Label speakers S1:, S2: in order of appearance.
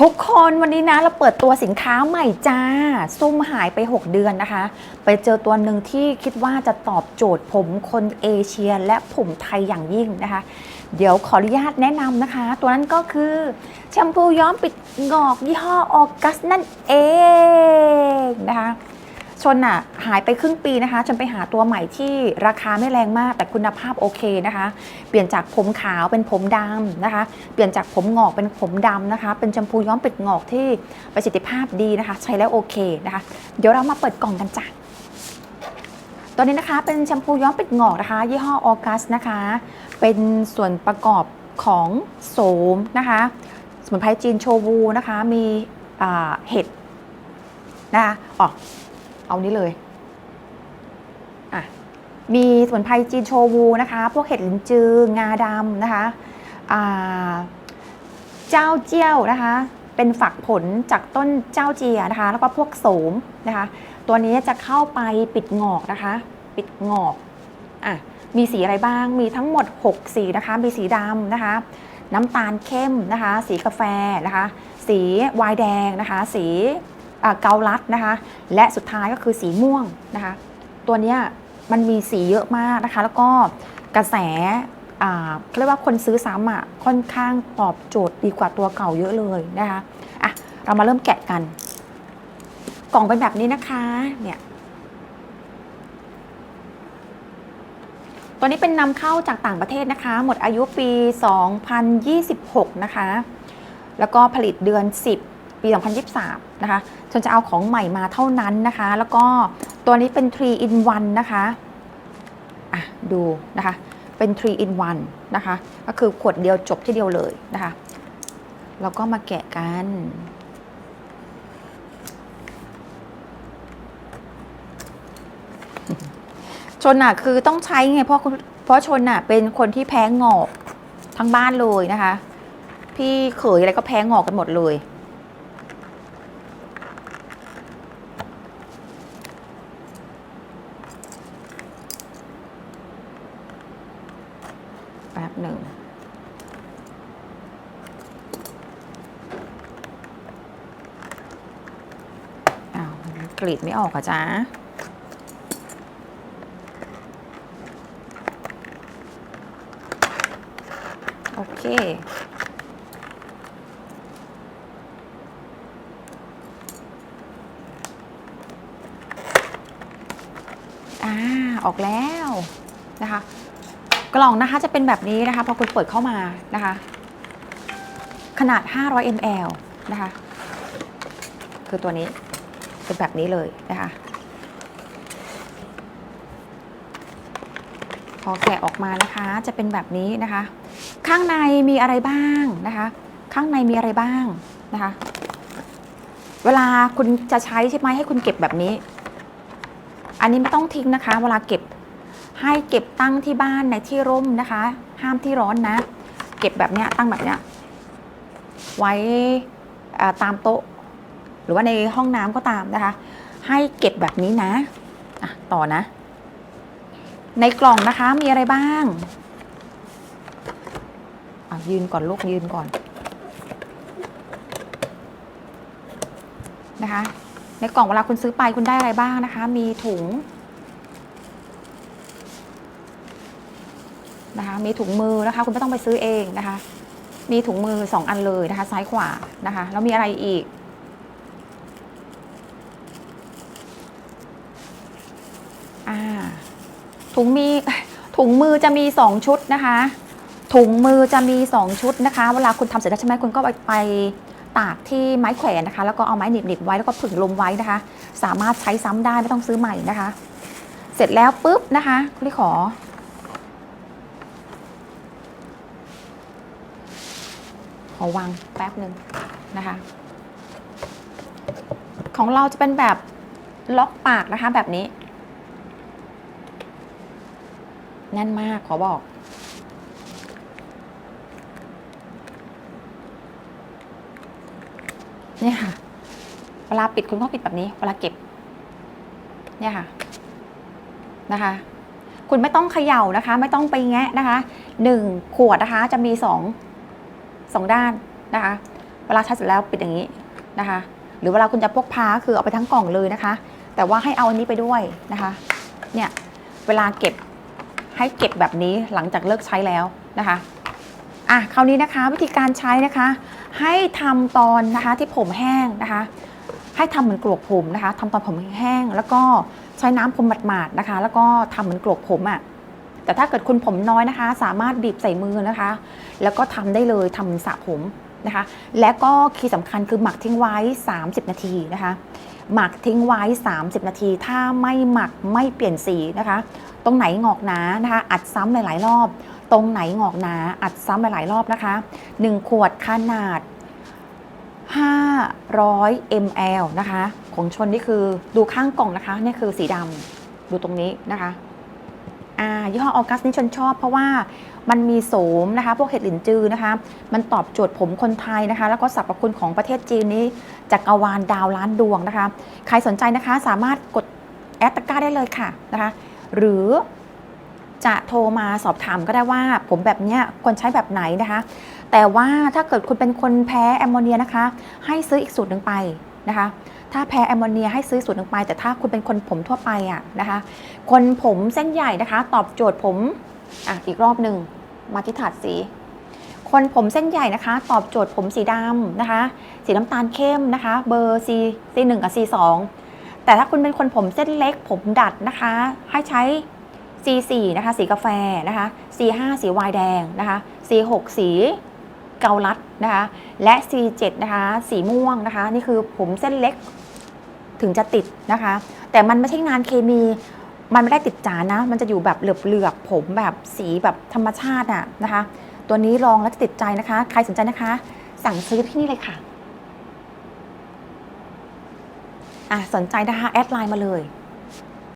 S1: ทุกคนวันนี้นะเราเปิดตัวสินค้าใหม่จ้า ซุ่มหายไป 6 เดือนนะคะ ไปเจอตัวหนึ่งที่คิดว่าจะตอบโจทย์ผมคนเอเชียและผมไทยอย่างยิ่งนะคะ เดี๋ยวขออนุญาตแนะนำนะคะ ตัวนั้นก็คือแชมพูย้อมปิดงอกยี่ห้อออกัสนั่นเองนะคะ ชนอะหายไปครึ่งปีนะคะจนไปหาตัวใหม่ที่ราคาไม่แรงมากแต่คุณภาพโอเคนะคะ เปลี่ยนจากผมขาวเป็นผมดำนะคะ เปลี่ยนจากผมงอกเป็นผมดำนะคะ เป็นแชมพูย้อมปิดงอกที่ประสิทธิภาพดีนะคะ ใช้แล้วโอเคนะคะ เดี๋ยวเรามาเปิดกล่องกันจ้ะตัวนี้นะคะเป็นแชมพูย้อมปิดงอกนะคะ ยี่ห้อออกัสนะคะ เป็นส่วนประกอบของโสมนะคะ สมุนไพรจีนโชวูนะคะ มีเห็ดนะคะอ๋อ เอานี้เลยอะมีสมุนไพรจีนโชวูนะคะ พวกเห็ดลินจืองาดำนะคะอ่าเจ้าเจี้ยวนะคะ เป็นฝักผลจากต้นเจ้าเจียนะคะ แล้วก็พวกโสมนะคะ ตัวนี้จะเข้าไปปิดงอกนะคะ ปิดงอกอะมีสีอะไรบ้าง มีทั้งหมด 6 สีนะคะ มีสีดำนะคะ น้ำตาลเข้มนะคะ สีกาแฟนะคะ สีวายแดงนะคะ สี เกาลัดนะคะ และสุดท้ายก็คือสีม่วงนะคะ ตัวเนี้ยมันมีสีเยอะมากนะคะ แล้วก็กระแสเขาเรียกว่าคนซื้อซ้ำอะค่อนข้างตอบโจทย์ดีกว่าตัวเก่าเยอะเลยนะคะอะเรามาเริ่มแกะกัน กล่องเป็นแบบนี้นะคะเนี่ยตัวนี้เป็นนำเข้าจากต่างประเทศนะคะ หมดอายุปี 2026 นะคะ แล้วก็ผลิตเดือน 10 ปี 2023 นะคะฉันจะเอาของใหม่มาเท่านั้นนะคะ แล้วก็ตัวนี้เป็น 3 in 1 นะคะอะดูนะคะ เป็น 3 in 1 นะคะ ก็คือขวดเดียวจบที่เดียวเลยนะคะ แล้วก็มาแกะกันชนอะคือต้องใช้ไงเพราะเพราะชนอะเป็นคนที่แพ้งอกทั้งบ้านเลยนะคะ พี่เขยอะไรก็แพ้งอกกันหมดเลย แป๊บหนึ่ง อ้าวกรีดไม่ออกอะจ๊ะโอเคอ่าออกแล้วนะคะ กล่องนะคะจะเป็นแบบนี้นะคะพอคุณเปิดเข้ามานะคะ ขนาด 500 ml นะคะ คือตัวนี้ เป็นแบบนี้เลยนะคะพอแกะออกมานะคะจะเป็นแบบนี้นะคะ ข้างในมีอะไรบ้างนะคะ ข้างในมีอะไรบ้างนะคะ เวลาคุณจะใช้ใช่ไหมให้คุณเก็บแบบนี้ อันนี้ไม่ต้องทิ้งนะคะ เวลาเก็บให้เก็บตั้งที่บ้านในที่ร่มนะคะ ห้ามที่ร้อนนะ เก็บแบบเนี้ยตั้งแบบเนี้ยไว้ตามโต๊ะ หรือว่าในห้องน้ำก็ตามนะคะ ให้เก็บแบบนี้นะอะต่อนะ ในกล่องนะคะมีอะไรบ้างอะยืนก่อนลูกยืนก่อนนะคะ ในกล่องเวลาคุณซื้อไปคุณได้อะไรบ้างนะคะ มีถุงนะคะมีถุงมือนะคะ คุณไม่ต้องไปซื้อเองนะคะ มีถุงมือสองอันเลยนะคะ ซ้ายขวานะคะ แล้วมีอะไรอีก อ่าถุงมีถุงมือจะมี 2 ชุดนะคะ ถุงมือจะมี 2 ชุดนะคะ เวลาคุณทำเสร็จแล้วใช่ไหมคุณก็ไปไปตากที่ไม้แขวนนะคะ แล้วก็เอาไม้หนีบๆไว้แล้วก็ผึ่งลมไว้นะคะ สามารถใช้ซ้ำได้ไม่ต้องซื้อใหม่นะคะ เสร็จแล้วปุ๊บนะคะคุณที่ขอ ขอวางแป๊บหนึ่งนะคะ ของเราจะเป็นแบบล็อกปากนะคะแบบนี้ แน่นมากขอบอก เนี่ยค่ะ เวลาปิดคุณก็ปิดแบบนี้ เวลาเก็บ เนี่ยค่ะนะคะ คุณไม่ต้องเขย่านะคะ ไม่ต้องไปแงะนะคะหนึ่งขวดนะคะ จะมีสองสองด้านนะคะ เวลาใช้เสร็จแล้วปิดอย่างนี้นะคะ หรือเวลาคุณจะพกพาคือเอาไปทั้งกล่องเลยนะคะ แต่ว่าให้เอาอันนี้ไปด้วยนะคะ เนี่ย เวลาเก็บ ให้เก็บแบบนี้หลังจากเลิกใช้แล้วนะคะอะคราวนี้นะคะวิธีการใช้นะคะ ให้ทำตอนนะคะที่ผมแห้งนะคะ ให้ทำเหมือนกลวกผมนะคะทำตอนผมแห้งแล้วก็ใช้น้ำพรมหมาดๆนะคะ แล้วก็ทำเหมือนกลวกผมอะ่ะแต่ถ้าเกิดคุณผมน้อยนะคะ สามารถบีบใส่มือนะคะ แล้วก็ทำได้เลยทำเหมือนสระผมนะคะ และก็คีย์สำคัญคือหมักทิ้งไว้ 30 นาทีนะคะ หมักทิ้งไว้ 30 นาที ถ้าไม่หมักไม่เปลี่ยนสีนะคะ ตรงไหนงอกหนานะคะ อัดซ้ำหลายๆรอบ ตรงไหนงอกหนา อัดซ้ำหลายๆรอบนะคะ 1 ขวดขนาด 500 ml นะคะ ของชนนี่คือดูข้างกล่องนะคะนี่คือสีดำดูตรงนี้นะคะ ยี่ห้อออกัสนี่ชนชอบ เพราะว่ามันมีโสมนะคะ พวกเห็ดหลินจือนะคะ มันตอบโจทย์ผมคนไทยนะคะ แล้วก็สรรพคุณของประเทศจีนนี้จักรวาลดาวล้านดวงนะคะ ใครสนใจนะคะสามารถกดแอดตะก้าได้เลยค่ะนะคะ หรือจะโทรมาสอบถามก็ได้ว่าผมแบบเนี้ยควรใช้แบบไหนนะคะ แต่ว่าถ้าเกิดคุณเป็นคนแพ้แอมโมเนียนะคะ ให้ซื้ออีกสูตรหนึ่งไปนะคะ ถ้าแพ้แอมโมเนียให้ซื้อสูตรหนึ่งไป แต่ถ้าคุณเป็นคนผมทั่วไปอะนะคะ คนผมเส้นใหญ่นะคะ ตอบโจทย์ผมอะอีกรอบหนึ่งมาที่ถาดสี คนผมเส้นใหญ่นะคะ ตอบโจทย์ผมสีดำนะคะ สีน้ำตาลเข้มนะคะ เบอร์ C C1 กับ C2 แต่ถ้าคุณเป็นคนผมเส้นเล็ก ผมดัดนะคะ ให้ใช้ C4 นะคะ สีกาแฟนะคะ C5 สีวายแดงนะคะ C6 สีเกาลัดนะคะ และ C7 นะคะ สีม่วงนะคะ นี่คือผมเส้นเล็ก ถึงจะติดนะคะ แต่มันไม่ใช่งานเคมี มันไม่ได้ติดจานนะ มันจะอยู่แบบเหลือบๆผมแบบสีแบบธรรมชาติอะนะคะ ตัวนี้ลองแล้วจะติดใจนะคะ ใครสนใจนะคะ สั่งซื้อที่นี่เลยค่ะอะสนใจนะคะแอดไลน์มาเลย